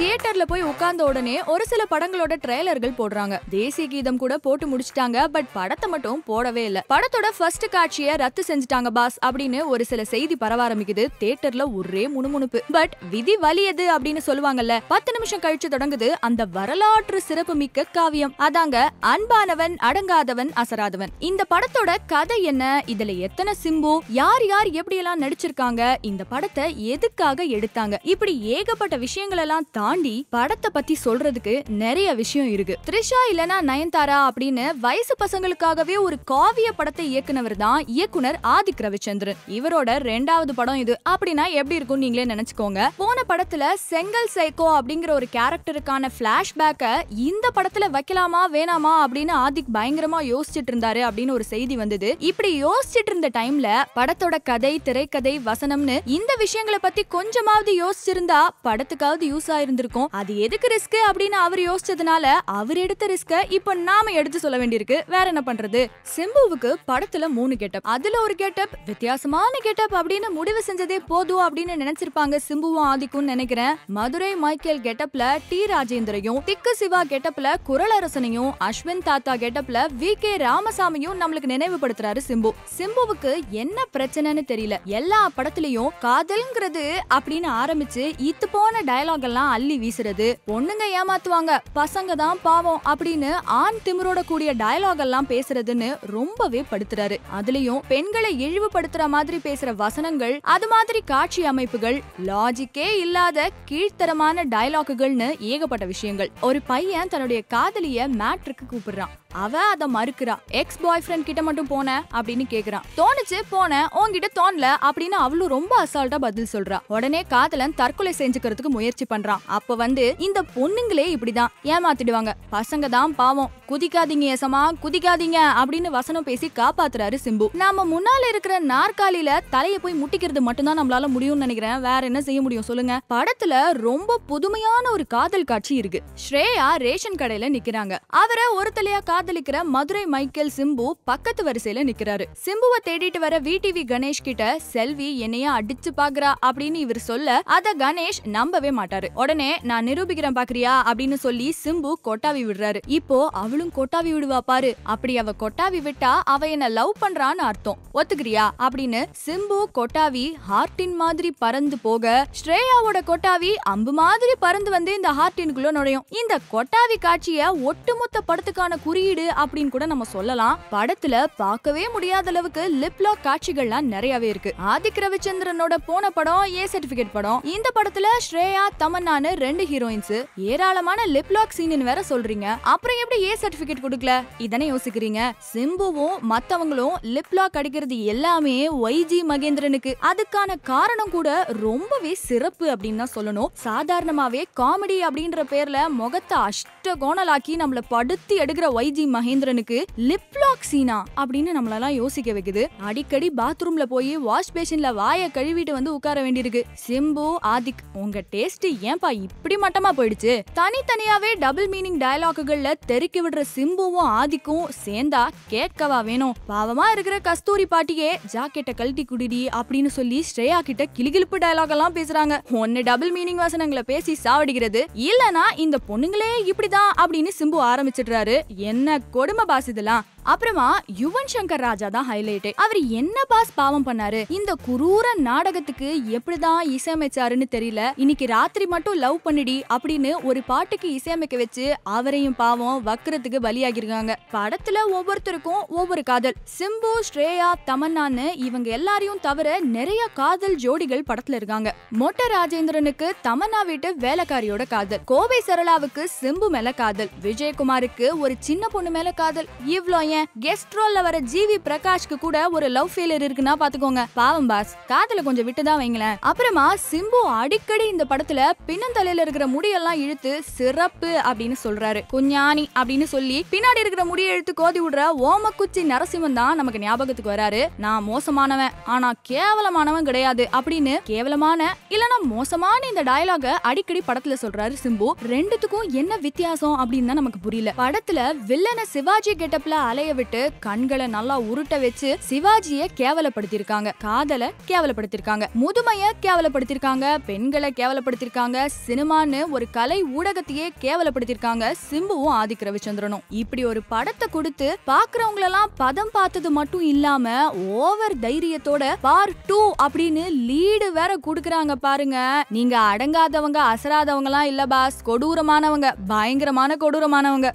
தியேட்டர்ல போய் உட்கார்ந்த உடனே ஒரு சில படங்களோட ட்ரெய்லர்கள் போடுறாங்க. தேசிய கீதம் கூட போட்டு முடிச்சிட்டாங்க பட் படத்தை மட்டும் போடவே இல்ல. படத்தோட ஃபர்ஸ்ட் காட்சியை ரத்து செஞ்சுட்டாங்க பாஸ் அப்படின்னு ஒரு சில செய்தி பரவ ஆரம்பிக்குது. தியேட்டர்ல ஒரே முணுமுணுப்பு. பட் விதி வலி எது அப்படின்னு சொல்லுவாங்கல்ல பத்து நிமிஷம் கழிச்சு தொடங்குது அந்த வரலாற்று சிறப்பு மிக்க காவியம். அதாங்க அன்பானவன் அடங்காதவன் அசராதவன். இந்த படத்தோட கதை என்ன? இதுல எத்தனை சிம்பு? யார் யார் எப்படி எல்லாம் நடிச்சிருக்காங்க? இந்த படத்தை எதுக்காக எடுத்தாங்க? இப்படி ஏகப்பட்ட விஷயங்கள் எல்லாம் தாண்டி படத்தை பத்தி சொல்றதுக்கு நிறைய விஷயம் இருக்கு. த்ரிஷா இல்லனா நயன்தாரா அப்படின்னு வயசு பசங்களுக்காகவே ஒரு காவிய படத்தை இயக்குனவர் தான் இயக்குனர் ஆதிக் ரவிச்சந்திரன். இவரோட ரெண்டாவது படம் இது. அப்படின்னா எப்படி இருக்கும் நீங்களே நினைச்சுக்கோங்க. போன படத்துல செங்கல் சைக்கோ அப்படிங்கிற ஒரு கேரக்டருக்கான பிளாஷ்பேக்க இந்த படத்துல வைக்கலாமா வேணாமா அப்படின்னு ஆதிக் பயங்கரமா யோசிச்சுட்டு இருந்தாரு அப்படின்னு ஒரு செய்தி வந்தது. இப்படி யோசிச்சுட்டு இருந்த டைம்ல படத்தோட கதை திரைக்கதை வசனம்னு இந்த விஷயங்களை பத்தி கொஞ்சமாவது யோசிச்சிருந்தா படத்துக்காவது யூஸ் இருந்திருக்கும் அது எதுக்கு ரிஸ்க் அப்படின்னு அவர் யோசிச்சதுனால அவர் எடுத்த ரிஸ்க இப்போ நாம எடுத்து சொல்ல வேண்டியிருக்கு. வேற என்ன பண்றது? சிம்புவுக்கு படத்துல மூணு கெட்டப் அதுல ஒரு கெட்டப் வித்தியாசமான கெட்டப் அப்படின்னு முடிவு செஞ்சதே போதும் அப்படின்னு நினைச்சிருப்பாங்க சிம்புவும் ஆதிக்கும் நினைக்கிறேன். மதுரை மைக்கேல் கெட்டப்ல டி ராஜேந்திரையும் திக்கு சிவா கெட்டப்ல குரலரசனையும் அஸ்வின் தாத்தா கெட்டப்ல வி கே ராமசாமியும் நம்மளுக்கு நினைவுபடுத்துறாரு சிம்பு. சிம்புவுக்கு என்ன பிரச்சனைன்னு தெரியல. எல்லா படத்துலயும் காதல்ங்கிறது அப்படின்னு ஆரம்பிச்சு இத்து போன டயலாக் எல்லாம் அள்ளி வீசுறது பொண்ணுங்க ஏமாத்துவாங்க பசங்க தான் பாவம் அப்படின்னு ஆண் திமிரோட கூடிய டயலாக் எல்லாம் பேசுறதுன்னு ரொம்பவே படுத்துறாரு. அதுலயும் பெண்களை இழிவுபடுத்துற மாதிரி பேசுற வசனங்கள் அது மாதிரி காட்சி அமைப்புகள் லாஜிக்கே இல்லாத கீழ்த்தரமான டயலாக்குகள்னு ஏகப்பட்ட விஷயங்கள். ஒரு பையன் தன்னுடைய காதலிய மேட்ருக்கு கூப்பிடுறான். அவ அத மறுக்கிறா. எக்ஸ் பாய் ஃப்ரெண்ட் கிட்ட மட்டும் போன அப்படின்னு கேக்குறான். தோணுச்சு போனேன் உன்கிட்ட தோணல அப்படின்னு அவளும் ரொம்ப அசால்ட்டா பதில் சொல்றா. உடனே காதலன் தற்கொலை செஞ்சுக்கிறதுக்கு முயற்சி பண்றான். அப்ப வந்து இந்த பொண்ணுங்களே இப்படிதான் ஏமாத்திடுவாங்க. பசங்க தான் பாவம். குதிக்காதீங்க ஏசமா குதிக்காதீங்க அப்படின்னு வசனம் பேசி காப்பாத்துறாரு சிம்பு. நாம முன்னால இருக்கிற நாற்காலியில தலைய போய் முட்டிக்கிறது மட்டும்தான் நம்மளால முடியும்னு நினைக்கிறேன். வேற என்ன செய்ய முடியும் சொல்லுங்க. படத்துல ரொம்ப புதுமையான ஒரு காதல் காட்சி இருக்கு. ஸ்ரேயா ரேஷன் கடையில நிக்கிறாங்க. அவரை ஒரு தலையா காதலிக்கிற மதுரை மைக்கேல் சிம்பு பக்கத்து வரிசையில நிக்கிறாரு. சிம்புவை தேடிட்டு வர விடிவி கணேஷ் கிட்ட செல்வி என்னைய அடிச்சு பாக்குறா அப்படின்னு இவர் சொல்ல அத கணேஷ் நம்பவே மாட்டாரு. உடனே நான் நிரூபிக்கிறேன் பாக்குறியா? அப்படின்னு சொல்லி சிம்பு கொட்டாவி விடுறாரு. இப்போ அவளும் கொட்டாவி விடுவா பாரு. அப்படி அவ கொட்டாவி விட்டா அவ என்ன லவ் பண்றான்னு அர்த்தம். ஒத்துக்கிறியா? அப்படின்னு சிம்பு கொட்டாவி ஹார்டின் மாதிரி பறந்து போக ஸ்ரேயாவோட கொட்டாவி அம்பு மாதிரி பறந்து வந்து இந்த ஹார்டின்குள்ள நுழையும். இந்த கொட்டாவி காட்சிய ஒட்டுமொத்த படத்துக்கான குறியீடு அப்படின்னு கூட நம்ம சொல்லலாம். படத்துல பார்க்கவே முடியாத அளவுக்கு லிப் லாக் காட்சிகள்லாம் நிறையவே இருக்கு. ஆதிக் ரவிச்சந்திரனோட போன படம் ஏ சர்டிபிகேட் படம். இந்த படத்துல ஸ்ரேயா தமன்னான்னு ரெண்டு ஹீரோயின்ஸ் ஏராளமான லிப்லாக் சீன் வேற சொல்றீங்க. அப்புறம் எப்படி ஏ சர்டிபிகேட் கொடுக்கல? இதனை யோசிக்கிறீங்க. சிம்புவும் மத்தவங்களும் லிப்லாக் அடிக்கிறது எல்லாமே ஒய்ஜி மகேந்திரனுக்கு. அதுக்கான காரணம் கூட ரொம்பவே சிறப்பு அப்படின்னு தான் சொல்லணும். சாதாரணமாவே காமெடி அப்படின்ற பேர்ல முகத்தை அஷ்ட கோணலாக்கி நம்மள படுத்தி எடுக்கிற ஒய்ஜி மகேந்திரனுக்கு லிப் லாக் சீனா அப்படின்னு நம்மளெல்லாம் யோசிக்க வைக்குது. அடிக்கடி பாத்ரூம்ல போய் வாஷ் பேஷன்ல வாயை கழுவிட்டு வந்து உட்கார வேண்டியிருக்கு. சிம்பு ஆதிக் உங்க டேஸ்ட் ஏன்பா இப்படி மட்டமா போயிடுச்சு? தனித்தனியாவே டபுள் மீனிங் டயலாக்குகள்ல தெருக்கி விடுற சிம்புவும் ஆதிக்கும் சேர்ந்தா கேட்கவா வேணும். பாவமா இருக்கிற கஸ்தூரி பாட்டியே ஜாக்கெட்டை கழட்டி குடிடி அப்படின்னு சொல்லி ஸ்ரேயா கிட்ட கிளிகிழிப்பு டயலாக் எல்லாம் பேசுறாங்க. ஒன்னு டபுள் மீனிங் வசனங்களை பேசி சாவடிக்கிறது. இல்லனா இந்த பொண்ணுங்களே இப்படிதான் அப்படின்னு சிம்பு ஆரம்பிச்சிடுறாரு. என்ன என்ன கொடுமை பாஸ் இதெல்லாம்? அப்புறமா யுவன் சங்கர் ராஜா தான் ஹைலைட் அவர் என்ன பாஸ் பாவம் பண்ணாரு? இந்த குரூர நாடகத்துக்கு எப்படிதான் இசையமைச்சாருன்னு தெரியல. இன்னைக்கு ராத்திரி மட்டும் லவ் பண்ணிடி அப்படின்னு ஒரு பாட்டுக்கு இசையமைக்க வச்சு அவரையும் பாவம் வக்கரத்துக்கு பலியாகிருக்காங்க. படத்துல ஒவ்வொருத்தருக்கும் ஒவ்வொரு காதல். சிம்பு ஸ்ரேயா தமன்னான்னு இவங்க எல்லாரையும் தவிர நிறைய காதல் ஜோடிகள் படத்துல இருக்காங்க. மொட்டை ராஜேந்திரனுக்கு தமன்னா வீட்டு வேலைக்காரியோட காதல். கோவை சரளாவுக்கு சிம்பு மேல காதல். விஜயகுமாருக்கு ஒரு சின்ன பொண்ணு மேல காதல். இவ்வளோ பையன் கெஸ்ட் ரோல்ல வர ஜிவி பிரகாஷ்க்கு கூட ஒரு லவ் ஃபெயிலியர் இருக்குன்னா பாத்துக்கோங்க. பாவம் பாஸ். காதல கொஞ்சம் விட்டுதான் வைங்களேன். அப்புறமா சிம்பு அடிக்கடி இந்த படத்துல பின்னந்தலையில இருக்கிற முடியெல்லாம் இழுத்து சிறப்பு அப்படின்னு சொல்றாரு. குஞ்ஞானி அப்படின்னு சொல்லி பின்னாடி இருக்கிற முடியை இழுத்து கோதி விடுற ஓமக்குச்சி நரசிம்மன் தான் நமக்கு ஞாபகத்துக்கு வராரு. நான் மோசமானவன். ஆனா கேவலமானவன் கிடையாது அப்படின்னு கேவலமான இல்லனா மோசமான இந்த டயலாக அடிக்கடி படத்துல சொல்றாரு சிம்பு. ரெண்டுத்துக்கும் என்ன வித்தியாசம் அப்படின்னு தான் நமக்கு புரியல. படத்துல வில்லனை சிவாஜி கெட்டப்ல அலை தலைய விட்டு கண்களை நல்லா உருட்ட வச்சு சிவாஜிய கேவலப்படுத்திருக்காங்க காதல கேவலப்படுத்திருக்காங்க முதுமைய கேவலப்படுத்திருக்காங்க பெண்களை கேவலப்படுத்திருக்காங்க சினிமான்னு ஒரு கலை ஊடகத்தையே கேவலப்படுத்திருக்காங்க சிம்புவும் ஆதிக் ரவிச்சந்திரனும். இப்படி ஒரு படத்தை கொடுத்து பாக்குறவங்களெல்லாம் பதம் பார்த்தது மட்டும் இல்லாம ஓவர் தைரியத்தோட பார் டூ அப்படின்னு லீடு வேற கொடுக்குறாங்க பாருங்க. நீங்க அடங்காதவங்க அசராதவங்கலாம் இல்ல பாஸ் கொடூரமானவங்க பயங்கரமான கொடூரமானவங்க.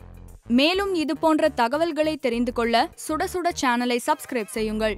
மேலும் இது போன்ற தகவல்களை தெரிந்து கொள்ள சுட சுட சேனலை சப்ஸ்கிரைப் செய்யுங்கள்.